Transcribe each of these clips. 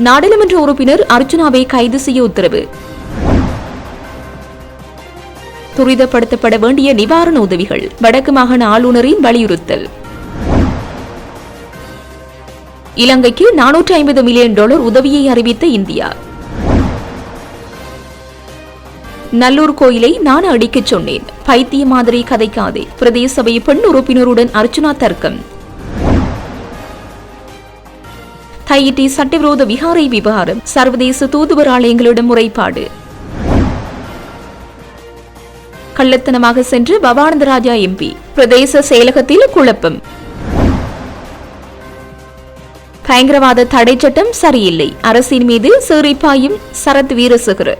நாடாளுமன்ற உறுப்பினர் அர்ஜுனாவை கைது செய்ய உத்தரவு. துரிதப்படுத்தப்பட வேண்டிய நிவாரண உதவிகள். வடக்கு மாகாண ஆளுநரின் வலியுறுத்தல். இலங்கைக்கு நானூற்றி ஐம்பது மில்லியன் டாலர் உதவியை அறிவித்த இந்தியா. நல்லூர் கோயிலை நான் அடிக்கச் சொன்னேன். பைத்திய மாதிரி கதைக்காதே. பிரதேச சபை பெண் உறுப்பினருடன் அர்ச்சுனா தர்க்கம். தையிட்டி சட்டவிரோத விகாரை விவகாரம். சர்வதேச தூதுவர் ஆலயங்களிடம் முறைப்பாடு. கள்ளத்தனமாக சென்று பவானந்தராஜா எம்பி. பிரதேச செயலகத்தில் குழப்பம். பயங்கரவாத தடை சட்டம் சரியில்லை. அரசின் மீது சீறிப்பாயும் சரத் வீரசேகர.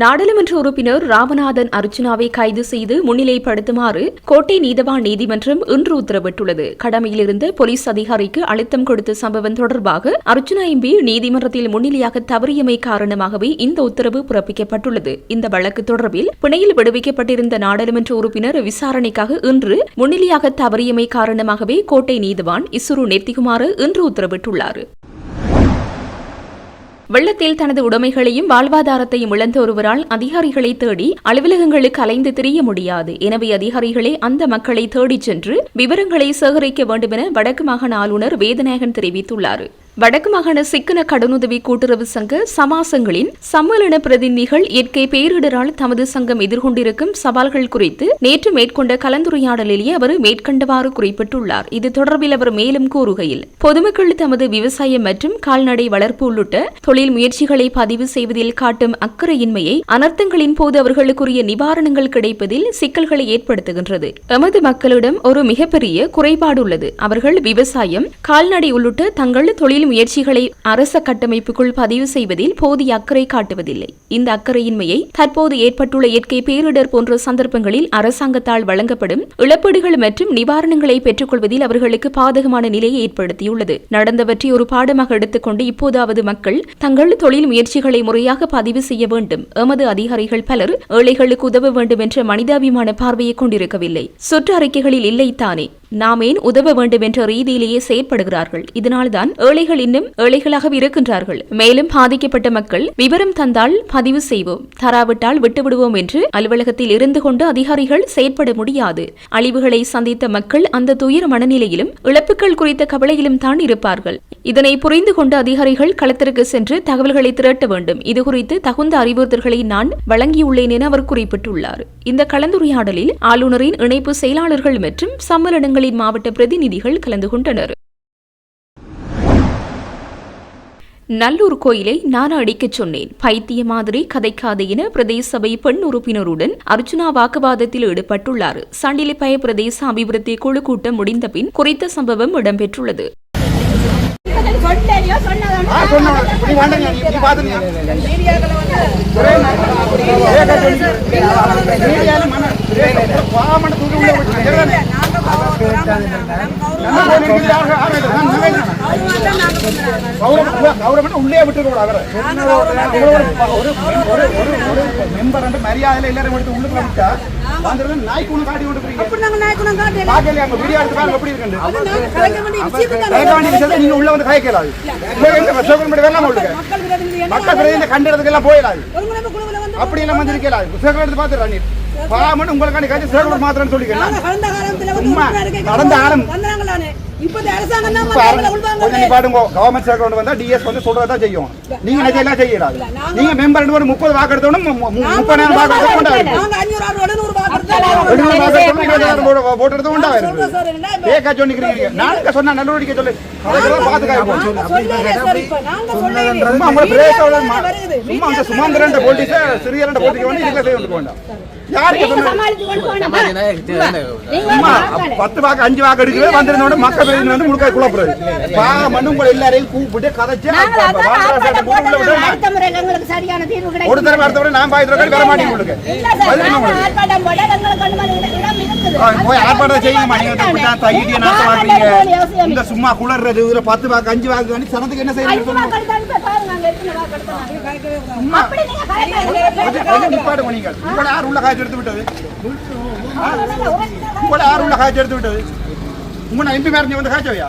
நாடாளுமன்ற உறுப்பினர் ராமநாதன் அர்ச்சுனாவை கைது செய்து முன்னிலைப்படுத்துமாறு கோட்டை நீதவான் நீதிமன்றம் இன்று உத்தரவிட்டுள்ளது. கடமையில் இருந்த போலீஸ் அதிகாரிக்கு அழுத்தம் கொடுத்த சம்பவம் தொடர்பாக அர்ச்சுனா எம்பி நீதிமன்றத்தில் முன்னிலையாக தவறியமை காரணமாகவே இந்த உத்தரவு பிறப்பிக்கப்பட்டுள்ளது. இந்த வழக்கு தொடர்பில் பிணையில் விடுவிக்கப்பட்டிருந்த நாடாளுமன்ற உறுப்பினர் விசாரணைக்காக இன்று முன்னிலையாக தவறியமை காரணமாகவே கோட்டை நீதவான் இசுரு நெத்திகுமார் இன்று உத்தரவிட்டுள்ளார். வெள்ளத்தில் தனது உடைமைகளையும் வாழ்வாதாரத்தையும் இழந்த ஒருவரால் அதிகாரிகளை தேடி அலுவலகங்களுக்கு அலைந்து திரிய முடியாது. எனவே அதிகாரிகளே அந்த மக்களை தேடிச் சென்று விவரங்களை சேகரிக்க வேண்டும் என வடக்கு மாகாண ஆளுநர் வேதநாயகன் தெரிவித்துள்ளார். வடக்கு மாகாண சிக்கன கடனுதவி கூட்டுறவு சங்க சமாசங்களின் சம்மேளன பிரதிநிதிகள் இயற்கை பேரிடரால் தமது சங்கம் எதிர்கொண்டிருக்கும் சவால்கள் குறித்து நேற்று மேற்கொண்ட கலந்துரையாடலிலேயே அவர் மேற்கண்டவாறு குறிப்பிட்டுள்ளார். இது தொடர்பில் அவர் மேலும் கூறுகையில் பொதுமக்கள் தமது விவசாயம் மற்றும் கால்நடை வளர்ப்பு உள்ளிட்ட தொழில் முயற்சிகளை பதிவு செய்வதில் காட்டும் அக்கறையின்மையை அனர்த்தங்களின் போது அவர்களுக்குரிய நிவாரணங்கள் கிடைப்பதில் சிக்கல்களை ஏற்படுத்துகின்றது. எமது மக்களிடம் ஒரு மிகப்பெரிய குறைபாடு உள்ளது அவர்கள் விவசாயம் கால்நடை உள்ளிட்ட தங்கள் தொழில் முயற்சிகளை அரச கட்டமைப்புக்குள் பதிவு செய்வதில் போதிய அக்கறை காட்டுவதில்லை. இந்த அக்கறையின்மையை தற்போது ஏற்பட்டுள்ள இயற்கை பேரிடர் போன்ற சந்தர்ப்பங்களில் அரசாங்கத்தால் வழங்கப்படும் இழப்பீடுகள் மற்றும் நிவாரணங்களை பெற்றுக்கொள்வதில் அவர்களுக்கு பாதகமான நிலையை ஏற்படுத்தியுள்ளது. நடந்தவற்றை ஒரு பாடமாக எடுத்துக்கொண்டு இப்போதாவது மக்கள் தங்கள் தொழில் முயற்சிகளை முறையாக பதிவு செய்ய வேண்டும். எமது அதிகாரிகள் பலர் ஏழைகளுக்கு உதவ வேண்டும் என்ற மனிதாபிமான பார்வையை கொண்டிருக்கவில்லை. சுற்று அறிக்கைகளில் இல்லைத்தானே நாம் ஏன் உதவ வேண்டும் என்ற ரீதியிலேயே செயற்படுகிறார்கள். இதனால்தான் ஏழைகள் இன்னும் ஏழைகளாக இருக்கின்றார்கள். மேலும் பாதிக்கப்பட்ட மக்கள் விவரம் தந்தால் பதிவு செய்வோம். தராவிட்டால் விட்டுவிடுவோம் என்று அலுவலகத்தில் இருந்து கொண்டு அதிகாரிகள் செயற்பட முடியாது. அழிவுகளை சந்தித்த மக்கள் அந்த துயர மனநிலையிலும் இழப்புகள் குறித்த கவலையிலும் தான் இருப்பார்கள். இதனை புரிந்து கொண்டு அதிகாரிகள் களத்திற்கு சென்று தகவல்களை திரட்ட வேண்டும். இதுகுறித்து தகுந்த அறிவுறுத்தல்களை நான் வழங்கியுள்ளேன் என அவர் குறிப்பிட்டுள்ளார். இந்த கலந்துரையாடலில் ஆளுநரின் இணைப்பு செயலாளர்கள் மற்றும் மாநிலங்களின் மாவட்ட பிரதிநிதிகள் கலந்து கொண்டனர் நல்லூர் கோயிலை நான் அடிக்கச் சொன்னேன் பைத்திய மாதிரி கதைக்காது என பிரதேச சபை பெண் உறுப்பினருடன் அர்ஜுனா வாக்குவாதத்தில் ஈடுபட்டுள்ளார் சண்டிலிப்பய பிரதேச அபிவிருத்தி குழு கூட்டம் முடிந்த பின் குறித்த சம்பவம் இடம்பெற்றுள்ளது சொன்னேனியோ கௌரவம் உள்ள- கூடாது அவரை. ஒரு- ஒரு- ஒரு- வந்து மரியாதையில எல்லாரும் எடுத்து உள்ளுக்குள்ள விட்டா, வந்துடுறது நாய்க்கு ஒண்ணு காட்டி போறீங்க. பார்க்கலையா? அங்க video எடுத்து பாருங்க எப்படி இருக்குன்னு. கலைக்க வேண்டிய விஷயத்தை நீங்க உள்ள வந்து கலைக்கலாது. உள்ள எங்க சிவகங்கை மட்டும் வேணாமா? மக்கள் பிரதிநிதி எல்லாம் போயிடாது அப்படி எல்லாம் வந்து இருக்கலாது சேகர் எடுத்து பாத்துறா நீ பாமன் உங்களுக்காண்டி காய்ச்சி சேகர் மாத்திரன்னு சொல்லிக்கலாம் நடந்த காலம் கவர்மெண்ட் சேகர் கொண்டு வந்தா டிஎஸ் வந்து சொல்றதா செய்யும். நீங்க நினைச்ச எல்லாம் செய்யலாது நீங்க மெம்பர் ரெண்டு பேரும் முப்பது வாக்கு எடுத்தோம் முப்பதாயிரம் வாக்கு எடுத்தோம் கொண்டாடுங்க எழுநூறு வாக்கு எடுத்தோம் இருபதாயிரம் vote- vote எடுத்தோம் கொண்டாடுங்க ஏக்கா சொன்னிக்கிறீங்க நானுங்க சொன்னா நடவடிக்கை சொல்லு. அதெல்லாம் பார்த்து காய்ப்போம் சும்மா உங்களை பிரதேச சும்மா அந்த சுமந்திரன் போலீஸ் சிறியரண்ட போட்டிக்கு வந்து இதுல செய்ய வேண்டாம். பத்து வாக்கு அஞ்சு வாக்கு எடுக்கவே வந்திருந்தோட மக்கள் பிரதிநிதி வந்து முழுக்க குழப்புறது பா மண்ணு உங்களை எல்லாரையும் கூப்பிட்டு கதைச்சு ஒரு தடவை அடுத்த முறை நான் பாய் தடவை வர மாட்டேங்க உங்களுக்கு. போய் ஆர்ப்பாட்டம் செய்யுங்கம்மா. நீங்க தான் தையிட்டிய நாசமாக்குறீங்க இந்த சும்மா குளர்றது இதுல பத்து வாக்கு அஞ்சு வாக்கு வேண்டி சனத்துக்கு என்ன செய்யணும் நிப்பாடுங்க நீங்கள் உங்களை யார் உள்ள காய்ச்சி எடுத்து விட்டது. ஆ? உங்களை யார் உள்ள காய்ச்சி எடுத்து விட்டது. உங்களை எம்பி மேரஞ்சி வந்து காய்ச்சவையா?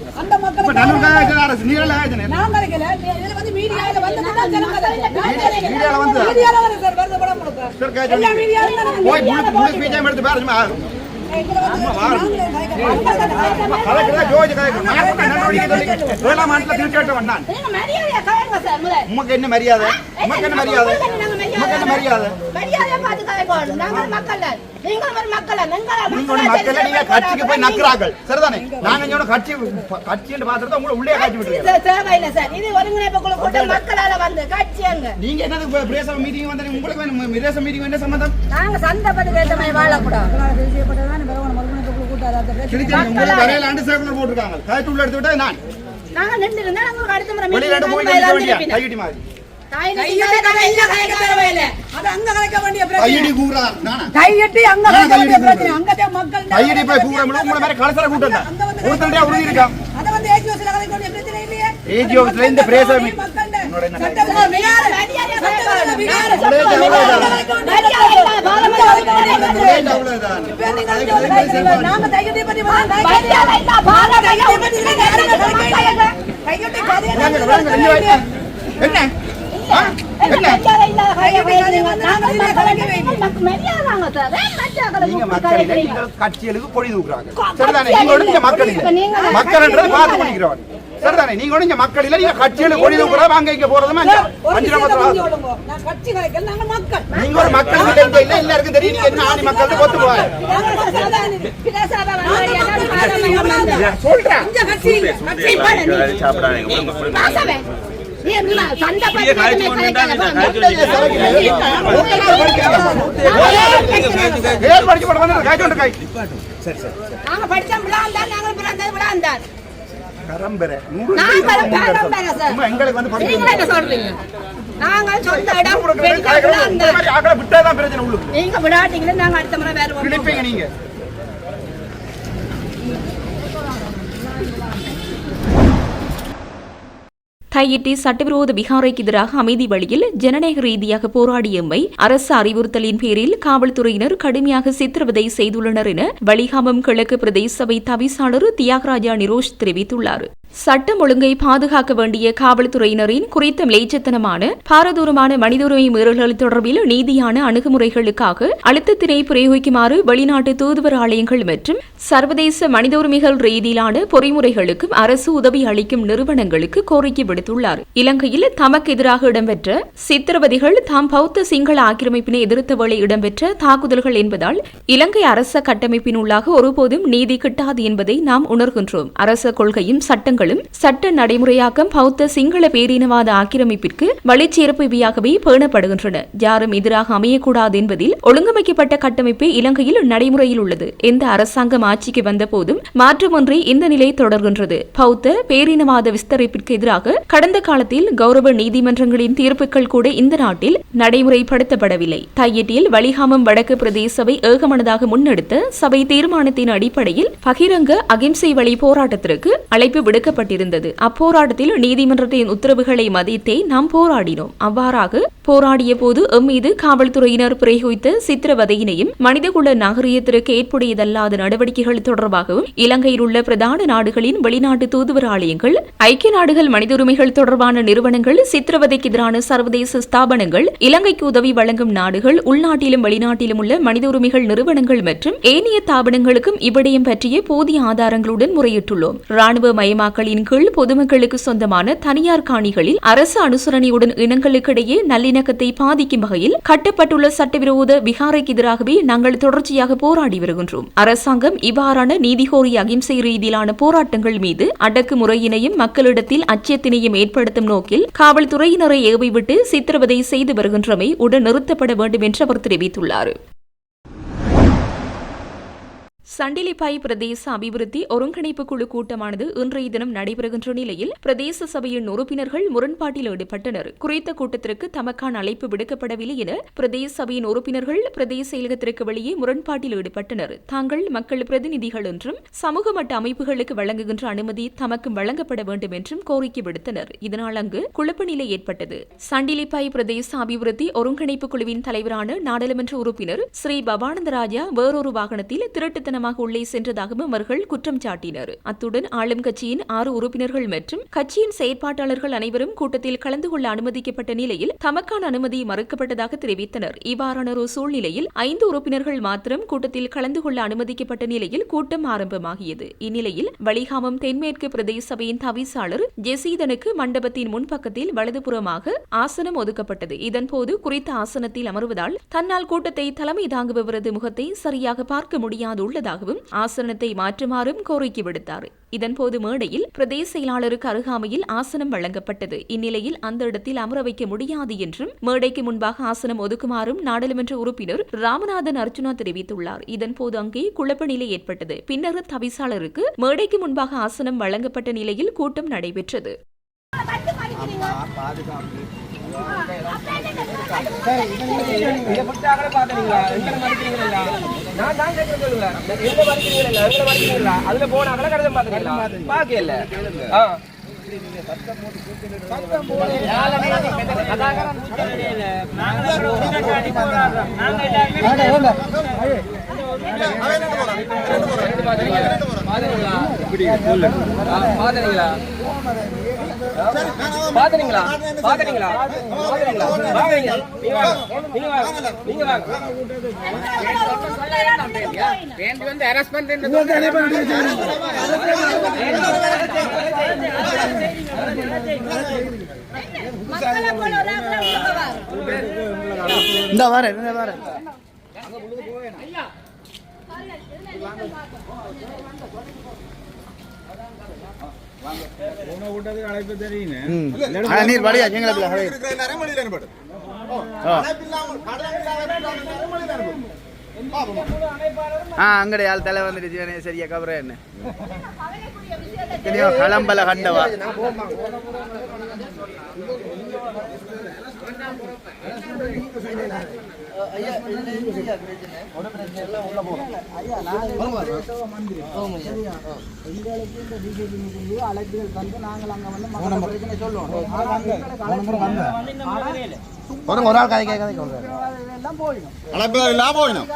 அந்த மக்கள் இப்ப நடுவுக்காக அரசு? நீங்கள ஆயுதனே நான் கிடைக்கல இதுல வந்து மீடியால வந்து மீடியால வந்து மீடியால வந்து சார் வருது படம் கொடுக்க. சார் காய்ச்சல் போய் முழு முழு பீஜாம எடுத்து பாருமா கலக்கிறதா ஜோதி கலக்கு நான் சொன்ன நடவடிக்கை சொல்லி ஏழாம் ஆண்டுல திருச்சேட்ட வந்தான் நீங்க மரியாதையா கலைங்க சார் முதல்ல. உமக்கு என்ன மரியாதை? உமக்கு என்ன மரியாதை? என்ன மரியாதை? மரியாதையா பார்த்து கலைக்கணும் நாங்கள் மக்கள் நீங்கள் ஒரு மக்கள் தான். எங்களை நீங்க ஒரு மக்கள் நீங்க கட்சிக்கு போய் நக்குறார்கள். சரிதானே? நாங்க இங்க கட்சி கட்சின்னு பாத்துட்டு உங்களை உள்ளே காட்சி விட்டுருக்கோம். இது தேவையில்லை சார். இது ஒருங்கிணைப்பு குழு கூட்டம் மக்களால வந்து கட்சி அங்க. நீங்க என்னது பிரேச மீட்டிங் வந்து உங்களுக்கு வேணும். பிரேச மீட்டிங் என்ன சம்பந்தம்? நாங்க சந்தப்பட்டு வாழக்கூடாது. போட்டிருக்காங்க. உள்ள எடுத்து விட்டா நான். நாங்க நின்று இருந்தா அடுத்த முறை வெளியில போய் மாதிரி. கையடி கூறா நானா கையெட்டி அங்க பிரச்சனை மக்கள் கையடி போய் கூற முடியும் மாதிரி கலசர கூட்டம் தான் இருக்கா அத வந்து ஏஜிஓஸ்ல பிரச்சனை இல்லையே இந்த உன்னோட நாங்க பத்தி. என்ன மக்கள் மக்கள் கட்சிகளுக்கு தூக்குறாங்க சரிதானே நீங்க மக்கள் பார்த்து இல்ல. சரிதானே நீங்க ஒண்ணு மக்கள் இல்ல நீங்க கட்சிகளுக்கு கொடி கூட வாங்க இங்க போறதுமா அஞ்சு மக்கள் நீங்க ஒரு மக்கள் இல்ல இல்ல எல்லாருக்கும் தெரியும் நீங்க என்ன ஆணி மக்கள் கொத்து போவாங்க சொல்றேன் எங்களுக்கு வந்து நாங்கள் சொந்த இடம் விட்டாதான் பிரச்சனை உள்ளுக்கு. நீங்க விளையாட்டீங்களே நாங்க அடுத்த முறை வேற பிடிப்பீங்க நீங்க. தையிட்டி சட்டவிரோத விகாரைக்கு எதிராக அமைதி வழியில் ஜனநாயக ரீதியாக போராடியமை அரசு அறிவுறுத்தலின் பேரில் காவல்துறையினர் கடுமையாக சித்திரவதை செய்துள்ளனர் என வலிகாமம் கிழக்கு பிரதேச சபை தவிசாளர் தியாகராஜா நிரோஷ் தெரிவித்துள்ளார். சட்டம் ஒழுங்கை பாதுகாக்க வேண்டிய காவல்துறையினரின் குறித்த மிலேச்சத்தனமான பாரதூரமான மனித உரிமை மீறல்கள் தொடர்பில் நீதியான அணுகுமுறைகளுக்காக அழுத்தத்தினை பிரயோகிக்குமாறு வெளிநாட்டு தூதுவர் ஆலயங்கள் மற்றும் சர்வதேச மனித உரிமைகள் ரீதியிலான பொறிமுறைகளுக்கும் அரசு உதவி அளிக்கும் நிறுவனங்களுக்கு கோரிக்கை விடுத்துள்ளார். இலங்கையில் தமக்கு எதிராக இடம்பெற்ற சித்திரவதைகள் தாம் பௌத்த சிங்கள ஆக்கிரமிப்பினை எதிர்த்த வேளை இடம்பெற்ற தாக்குதல்கள் என்பதால் இலங்கை அரச கட்டமைப்பின் உள்ளாக ஒருபோதும் நீதி கிட்டாது என்பதை நாம் உணர்கின்றோம். அரச கொள்கையும் சட்டங்கள் சட்டங்களும் சட்ட நடைமுறையாக்கம் பௌத்த சிங்கள பேரினவாத ஆக்கிரமிப்பிற்கு வழிச்சேர்ப்பவையாகவே பேணப்படுகின்றன. யாரும் எதிராக அமையக்கூடாது என்பதில் ஒழுங்கமைக்கப்பட்ட கட்டமைப்பு இலங்கையில் நடைமுறையில் உள்ளது. எந்த அரசாங்கம் ஆட்சிக்கு வந்த போதும் மாற்றமொன்றி இந்த நிலை தொடர்கின்றது. பௌத்த பேரினவாத விஸ்தரிப்பிற்கு எதிராக கடந்த காலத்தில் கௌரவ நீதிமன்றங்களின் தீர்ப்புகள் கூட இந்த நாட்டில் நடைமுறைப்படுத்தப்படவில்லை. தையிட்டியில் வலிகாமம் வடக்கு பிரதேச சபை ஏகமனதாக முன்னெடுத்த சபை தீர்மானத்தின் அடிப்படையில் பகிரங்க அகிம்சை வழி போராட்டத்திற்கு அழைப்பு விடுக்க விடுக்கப்பட்டிருந்தது அப்போராட்டத்தில் நீதிமன்றத்தின் உத்தரவுகளை மதித்தே நாம் போராடினோம். அவ்வாறாக போராடிய போது எம்மீது காவல்துறையினர் பிரயோகித்த சித்திரவதையினையும் மனிதகுல நாகரிகத்திற்கு ஏற்புடையதல்லாத நடவடிக்கைகள் தொடர்பாகவும் இலங்கையில் உள்ள பிரதான நாடுகளின் வெளிநாட்டு தூதுவர் ஆலயங்கள் ஐக்கிய நாடுகள் மனித உரிமைகள் தொடர்பான நிறுவனங்கள் சித்திரவதைக்கு எதிரான சர்வதேச ஸ்தாபனங்கள் இலங்கைக்கு உதவி வழங்கும் நாடுகள் உள்நாட்டிலும் வெளிநாட்டிலும் உள்ள மனித உரிமைகள் நிறுவனங்கள் மற்றும் ஏனைய தாபனங்களுக்கும் இவ்விடயம் பற்றிய போதிய ஆதாரங்களுடன் முறையிட்டுள்ளோம். ராணுவ மயமாக்கல் மயமாக்கலின் கீழ் பொதுமக்களுக்கு சொந்தமான தனியார் காணிகளில் அரசு அனுசரணையுடன் இனங்களுக்கிடையே நல்லிணக்கத்தை பாதிக்கும் வகையில் கட்டப்பட்டுள்ள சட்டவிரோத விகாரைக்கு எதிராகவே நாங்கள் தொடர்ச்சியாக போராடி வருகின்றோம். அரசாங்கம் இவ்வாறான நீதிகோரி அகிம்சை ரீதியிலான போராட்டங்கள் மீது அடக்குமுறையினையும் மக்களிடத்தில் அச்சத்தினையும் ஏற்படுத்தும் நோக்கில் காவல்துறையினரை ஏவிவிட்டு சித்திரவதை செய்து வருகின்றமை உடன் நிறுத்தப்பட வேண்டும் என்று அவர் தெரிவித்துள்ளார். சண்டிலிப்பாய் பிரதேச அபிவிருத்தி ஒருங்கிணைப்பு குழு கூட்டமானது இன்றைய தினம் நடைபெறுகின்ற நிலையில் பிரதேச சபையின் உறுப்பினர்கள் முரண்பாட்டில் ஈடுபட்டனர். குறித்த கூட்டத்திற்கு தமக்கான அழைப்பு விடுக்கப்படவில்லை என பிரதேச சபையின் உறுப்பினர்கள் பிரதேச செயலகத்திற்கு வெளியே முரண்பாட்டில் ஈடுபட்டனர். தாங்கள் மக்கள் பிரதிநிதிகள் என்றும் சமூக மட்ட அமைப்புகளுக்கு வழங்குகின்ற அனுமதி தமக்கும் வழங்கப்பட வேண்டும் என்றும் கோரிக்கை விடுத்தனர். இதனால் அங்கு குழப்ப நிலை ஏற்பட்டது. சண்டிலிப்பாய் பிரதேச அபிவிருத்தி ஒருங்கிணைப்பு குழுவின் தலைவரான நாடாளுமன்ற உறுப்பினர் ஸ்ரீ பவானந்த ராஜா வேறொரு வாகனத்தில் திருட்டுத்தனமாக உள்ளே சென்றதாகவும் அவர்கள் குற்றம் சாட்டினர். அத்துடன் ஆளும் கட்சியின் ஆறு உறுப்பினர்கள் மற்றும் கட்சியின் செயற்பாட்டாளர்கள் அனைவரும் கூட்டத்தில் கலந்து கொள்ள அனுமதிக்கப்பட்ட நிலையில் தமக்கான அனுமதி மறுக்கப்பட்டதாக தெரிவித்தனர். இவ்வாறான ஒரு சூழ்நிலையில் ஐந்து உறுப்பினர்கள் மாத்திரம் கூட்டத்தில் கலந்து கொள்ள அனுமதிக்கப்பட்ட நிலையில் கூட்டம் ஆரம்பமாகியது. இந்நிலையில் வலிகாமம் தென்மேற்கு பிரதேச சபையின் தவிசாளர் ஜெசீதனுக்கு மண்டபத்தின் முன்பக்கத்தில் வலதுபுறமாக ஆசனம் ஒதுக்கப்பட்டது. இதன்போது குறித்த ஆசனத்தில் அமர்வதால் தன்னால் கூட்டத்தை தலைமை தாங்குபவரது முகத்தை சரியாக பார்க்க முடியாதுள்ளதாகவும் ஆசனத்தை மாற்றுமாறும் கோரிக்கை விடுத்தார். இதன்போது மேடையில் பிரதேச செயலாளருக்கு அருகாமையில் ஆசனம் வழங்கப்பட்டது. இந்நிலையில் அந்த இடத்தில் அமர வைக்க முடியாது என்றும் மேடைக்கு முன்பாக ஆசனம் ஒதுக்குமாறும் நாடாளுமன்ற உறுப்பினர் ராமநாதன் அர்ஜுனா தெரிவித்துள்ளார். இதன்போது அங்கே குழப்ப நிலை ஏற்பட்டது. பின்னர் தவிசாளருக்கு மேடைக்கு முன்பாக ஆசனம் வழங்கப்பட்ட நிலையில் கூட்டம் நடைபெற்றது. இதை பத்தி அகல எங்களை மதிக்கிறீங்களா நான் தான் கேட்க எங்களை எங்களை அதுல ஆ பாத்தீங்களா? பாத்தீங்களா பாத்தீங்களா பாத்தீங்களா வாங்க நீங்க வாங்க. நீங்க வாங்க. நீங்க வாங்க. வேண்டி வந்து அரெஸ்ட் மக்களை போல ஒரு ஆள் உள்ள வா. இந்த வாரேன் இந்த வாரேன் நீர் வழியா ஆ. அங்கடைய ஆள் தலை வந்துடுச்சு சரியா கவர என்ன? கவலைக்குரிய விஷயத்தை எத்தனையோ களம்பல கண்டவா ஒரு ஒரு ஆள் கதை கேட்க அழைப்பு இல்லாம போயிடும்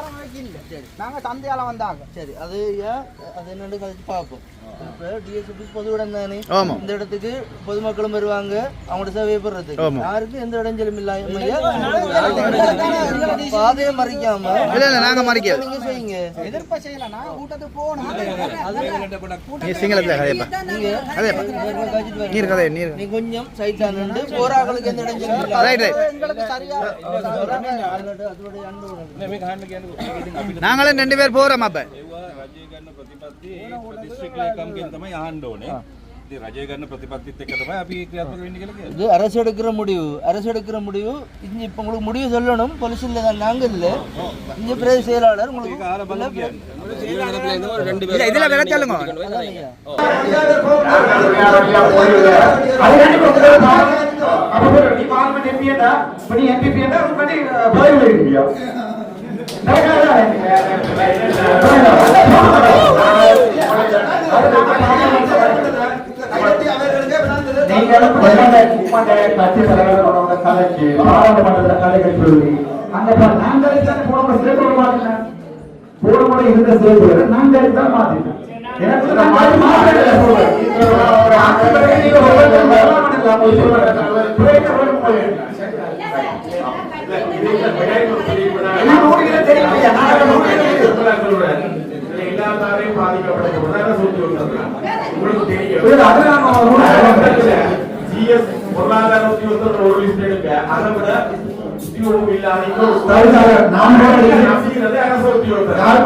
நாங்க சந்தையால வந்தாங்க சரி அது அது என்னன்னு கழிச்சு பார்ப்போம். இப்போ டிஎஸ்பி பொது இடம் தானே. இந்த இடத்துக்கு பொதுமக்களும் வருவாங்க அவங்களோட சேவையை பெறதுக்கு. யாருக்கும் எந்த இடைஞ்சலும் இல்லாம பாதையை மறிக்காம. இல்ல இல்ல நாங்க மறிக்க நீங்க செய்யுங்க எதிர்ப்ப நாங்க கூட்டத்துக்கு சிங்களத்துல கதையப்பா. நீர் கதை நீர். நீ கொஞ்சம் சைட்டா நின்று எந்த இடைஞ்சலும் இல்லாம ரைட் ரைட். எங்களுக்கு சரியா அதோட அன்பு நாங்களும் ரெண்டு பேர் போறோம் அப்ப. රජය ගන්න ප්‍රතිපත්ති ප්‍රතිශ්‍රික් ලේකම්ගෙන් තමයි ආණ්ඩ ඕනේ. ඉතින් රජය ගන්න ප්‍රතිපත්තිත් එක්ක තමයි අපි ක්‍රියාත්මක වෙන්නේ කියලා කියන්නේ. இது அரசு எடுக்கிற முடிவு அரசு எடுக்கிற முடிவு இங்க இப்ப உங்களுக்கு முடிவு சொல்லணும் போலீஸ் இல்ல நாங்க இல்ல இங்க பிரதேச செயலாளர் உங்களுக்கு කාලබලම් කියන්නේ. இல்ல இதுல விலை சொல்லுங்க அதான்யா. டிபார்ட்மெண்ட் எம்பியா படி எம்பிபியா படி பதில் இருக்கியா நீங்களும் கட்சி தலைவர்களோட கலைக்கு பாராளுமன்றத்தில் கலைகள் சொல்லி அங்க பாரு, நாங்களே போன முறை சேர்த்து விட மாட்டேன் போன முறை இருந்த சேர்த்து நாங்களே தான் மாத்திட்டோம் எனக்கு தெரியும் ஐயா நான் நோடிகளை எல்லாத்தாரையும் பாதிக்கப்பட்ட உதாரண சொல்லி உங்களுக்கு தெரியும் ஜிஎஸ் பொருளாதார உத்தியோகத்தர் ஒரு லிஸ்ட் எடுக்க அதை விட உத்தியோகம் இல்லாத அரசு உத்தியோகத்தர் ஆக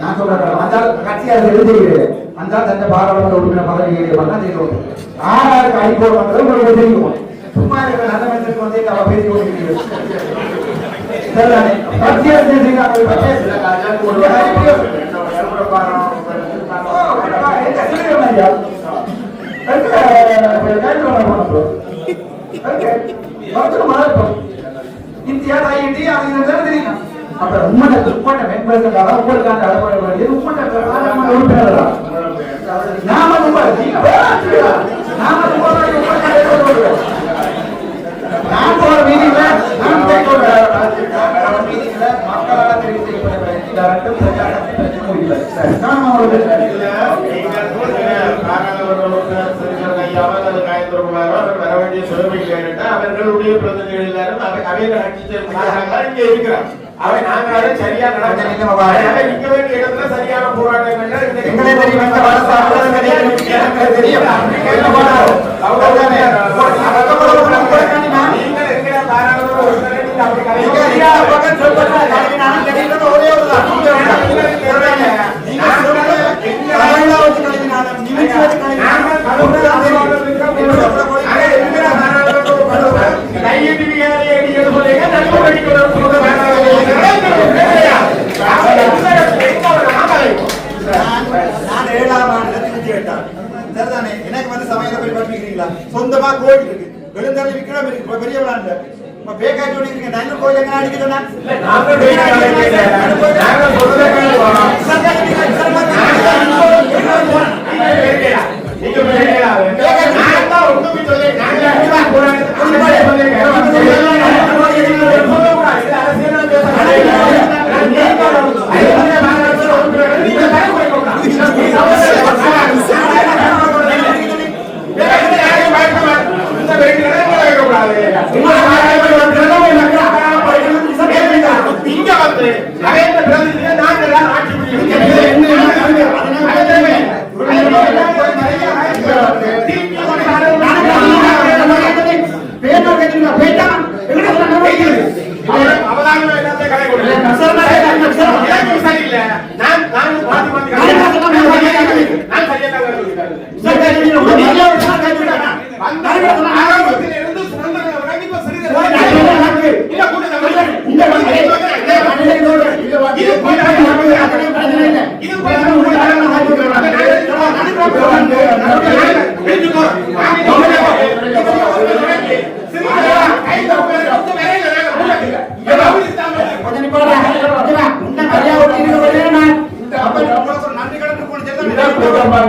நான் சொல்றேன் அந்தால் கட்சியாக எழுதுகிறேன் அந்தால் தந்த பாராளுமன்ற உறுப்பினர் பதவியை இந்தியா ஐடி அது தெரியும் அப்ப உம்மட்ட உம்மட்ட மேம்படுத்துறதால உங்களுக்கான அடப்பட வேண்டியது உம்மட்ட பாராளுமன்ற உறுப்பினர்களா? நாம ரொம்ப நாம ரொம்ப சபையில நடத்திட்டு இங்க இருக்கிறான் அவன் நாங்களாவே சரியா நடக்கணும் நிக்க வேண்டிய இடத்துல சரியான போராட்டம் தெரியும் அவங்க நீங்க இருக்கிற பாராளுமன்ற உறுப்பினர் நீங்க அப்படி கிடையாது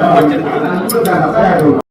வச்சிருக்கீங்க.